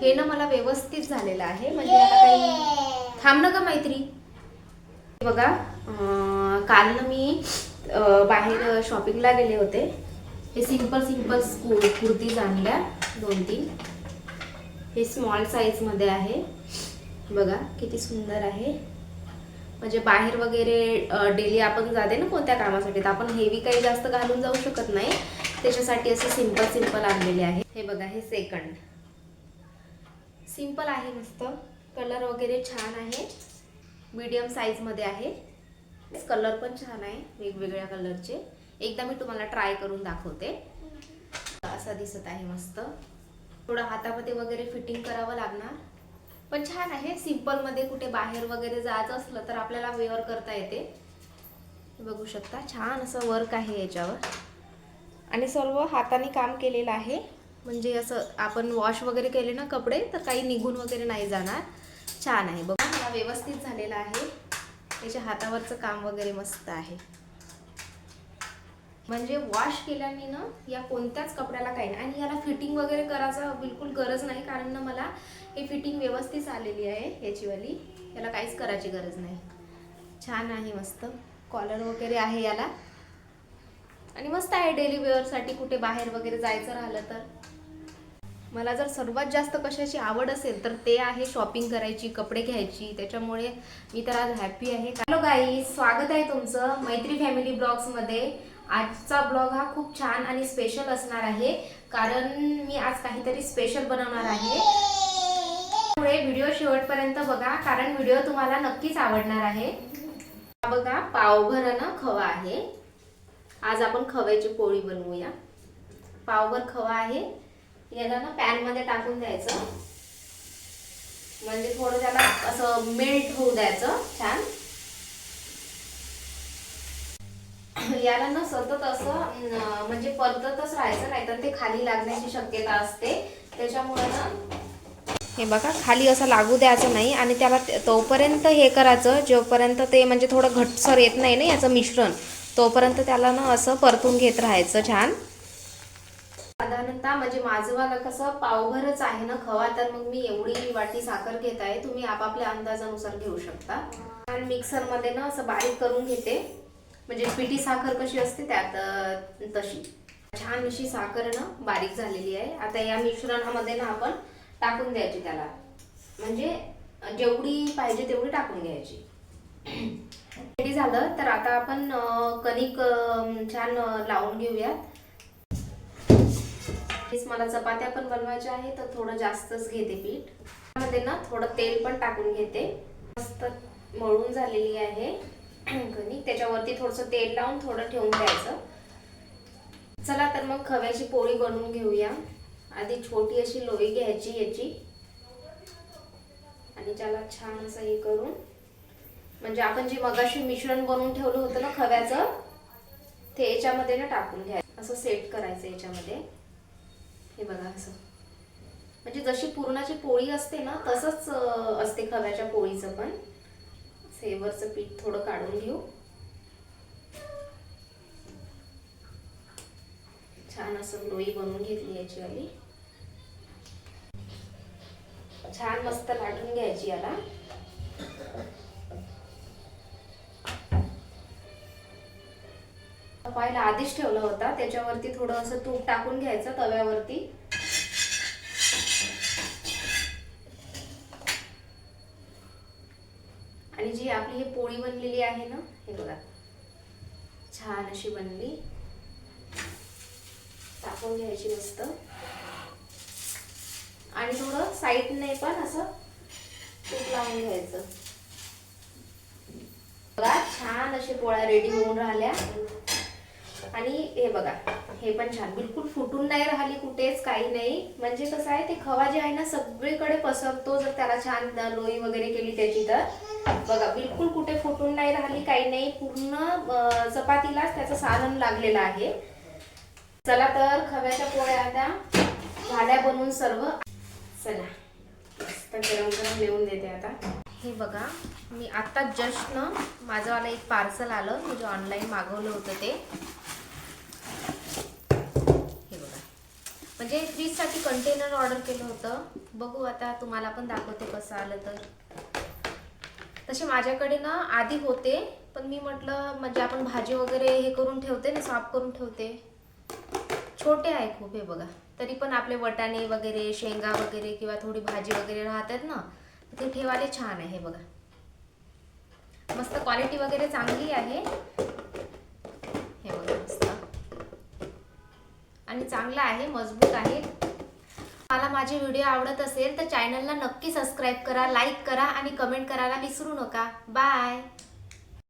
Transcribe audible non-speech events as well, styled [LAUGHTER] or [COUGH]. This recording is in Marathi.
हे ना मला व्यवस्थित झालेलं आहे. म्हणजे याला काही थांब ना का मैत्री. हे बघा काल ना मी बाहेर शॉपिंगला गेले होते. हे सिंपल सिंपल कुर्तीज आणल्या दोन तीन. हे स्मॉल साईजमध्ये आहे. बघा किती सुंदर आहे. म्हणजे बाहेर वगैरे डेली आपण जाते ना कोणत्या कामासाठी तर आपण हेवी काही जास्त घालून जाऊ शकत नाही. त्याच्यासाठी असे सिंपल सिंपल आणलेले आहे. हे बघा हे सेकंड सिंपल आहे मस्त. कलर वगैरे छान आहे. मीडियम साईजमध्ये आहे. कलर पण छान आहे वेगवेगळ्या कलरचे एकदा मी तुम्हाला ट्राय करून दाखवते. असा दिसत आहे मस्त. थोडं हातामध्ये वगैरे फिटिंग करावं लागणार. पण छान आहे सिम्पलमध्ये कुठे बाहेर वगैरे जायचं असलं तर आपल्याला वेअर करता येते. बघू शकता छान असं वर्क आहे याच्यावर. आणि सर्व हाताने काम केलेलं आहे. म्हणजे असं आपण वॉश वगैरे केले ना कपडे तर काही निघून वगैरे नाही जाणार. छान आहे. बघा मला व्यवस्थित झालेला आहे. त्याच्या हातावरचं काम वगैरे मस्त आहे. म्हणजे वॉश केल्याने ना या कोणत्याच कपड्याला काही नाही. आणि याला फिटिंग वगैरे करायचं बिलकुल गरज नाही कारण ना मला हे फिटिंग व्यवस्थित आलेली आहे याचीवाली. याला काहीच करायची गरज नाही. छान आहे मस्त. कॉलर वगैरे आहे याला. आणि मस्त आहे डेली वेअरसाठी कुठे बाहेर वगैरे जायचं राहिलं तर. मला जर सर्वात जास्त कशाची आवड असेल तर ते आहे शॉपिंग करायची कपडे घ्यायची. त्याच्यामुळे मी तर आज हॅपी आहे. हॅलो गाई स्वागत आहे तुमचं मैत्री फॅमिली ब्लॉग्समध्ये आजचा ब्लॉग हा खूप छान आणि स्पेशल असणार आहे कारण मी आज काहीतरी स्पेशल बनवणार आहे. त्यामुळे व्हिडिओ शेवटपर्यंत बघा कारण व्हिडिओ तुम्हाला नक्कीच आवडणार आहे. बघा पावभर खवा आहे. आज आपण खव्याची पोळी बनवूया. पावभर खवा आहे. याला ना पॅनमध्ये टाकून द्यायचं. म्हणजे थोडं त्याला असं मेल्ट होऊ द्यायचं छान. याला ना सतत असं म्हणजे परततच राहायचं नाही तर ते खाली लागण्याची शक्यता असते. त्याच्यामुळे ना हे बघा खाली असं लागू द्यायचं नाही आणि त्याला तोपर्यंत हे करायचं जोपर्यंत ते म्हणजे थोडं घटसर येत नाही ना याचं मिश्रण तोपर्यंत त्याला ना असं परतून घेत राहायचं छान. साधारणतः म्हणजे माझं वाला कसं पावभरच आहे ना खवा तर मग मी एवढी वाटी साखर घेत आहे तुम्ही आपापल्या अंदाजानुसार घेऊ शकता. आणि मिक्सरमध्ये ना असं बारीक करून घेते. म्हणजे पिठी साखर कशी असते त्यात तशी. छान अशी साखर ना बारीक झालेली आहे. आता या मिश्रणामध्ये ना आपण टाकून द्यायची त्याला. म्हणजे जेवढी पाहिजे तेवढी टाकून घ्यायची. रेडी झालं तर आता आपण कणिक छान लावून घेऊयात. हेच मला चपात्या पण बनवायच्या आहे तर थोडं जास्तच घेते पीठ. त्यामध्ये ना थोडं तेल पण टाकून घेते. मस्त मळून झालेली आहे [CLEARS THROAT] कणिक. त्याच्यावरती थोडंसं तेल लावून थोडं ठेवून द्यायचं. चला तर मग खव्याची पोळी बनवून घेऊया. आधी छोटी अशी लोई घ्यायची याची. आणि त्याला छान असं हे करून म्हणजे आपण जे मगाशी मिश्रण बनवून ठेवलं होतं ना खव्याचं ते याच्यामध्ये ना टाकून घ्यायचं. असं सेट करायचं याच्यामध्ये. हे बघा असं. म्हणजे जशी पुरणाची पोळी असते ना तसंच असते खव्याच्या पोळीचं पण. सेवरचं पीठ थोडं काढून घेऊ. छान असं लोई बनवून घेतली याची आली छान मस्त लाटून घ्यायची याला. पायला आधीच ठेवला होता. त्याच्यावरती थोडं असं तूप टाकून घ्यायचं तव्यावरती. आणि जी आपली ही पोळी बनलेली आहे ना हे बघा. छान अशी बनली. टाकून घ्यायची मस्त. आणि थोडं साईडने पण असं तूप लावून घ्यायचं. बघा छान अशी पोळ्या रेडी होऊन राहिल्या. आणि हे बघा हे पण छान. बिलकुल फुटून नाही राहिली कुठेच काही नाही. म्हणजे कसं आहे ते खवा जे आहे ना सगळीकडे पसरतो. जर त्याला छान लोई वगैरे केली त्याची तर. बघा बिलकुल कुठे फुटून नाही राहिली काही नाही. पूर्ण चपातीलाच त्याचं सारण लागलेलं आहे. चला तर खव्याच्या पोळ्या आता भाड्या बनवून सर्व. चला मस्त गरम गरम येऊन देते आता. हे बघा मी आता जस्ट ना माझंवाला एक पार्सल आलं. मी जे ऑनलाईन मागवलं होतं ते हे बघा म्हणजे फ्रीजसाठी कंटेनर ऑर्डर केलं होतं. बघू आता तुम्हाला पण दाखवते कसं आलं तर. तसे माझ्याकडे ना आधी होते पण मी म्हटलं म्हणजे आपण भाजी वगैरे हे करून ठेवते ना साफ करून ठेवते. छोटे आहे खूप हे बघा. तरी पण आपले वटाणे वगैरे शेंगा वगैरे किंवा थोडी भाजी वगैरे राहतात ना ते ठेवायला छान आहे हे बघा. मस्त क्वालिटी वगैरे चांगली आहे हे बघा मस्त आणि चांगला आहे मजबूत आहे. मला माझे व्हिडिओ आवडत असेल तर चॅनलला नक्की सबस्क्राईब करा लाईक करा आणि कमेंट करायला विसरू नका. बाय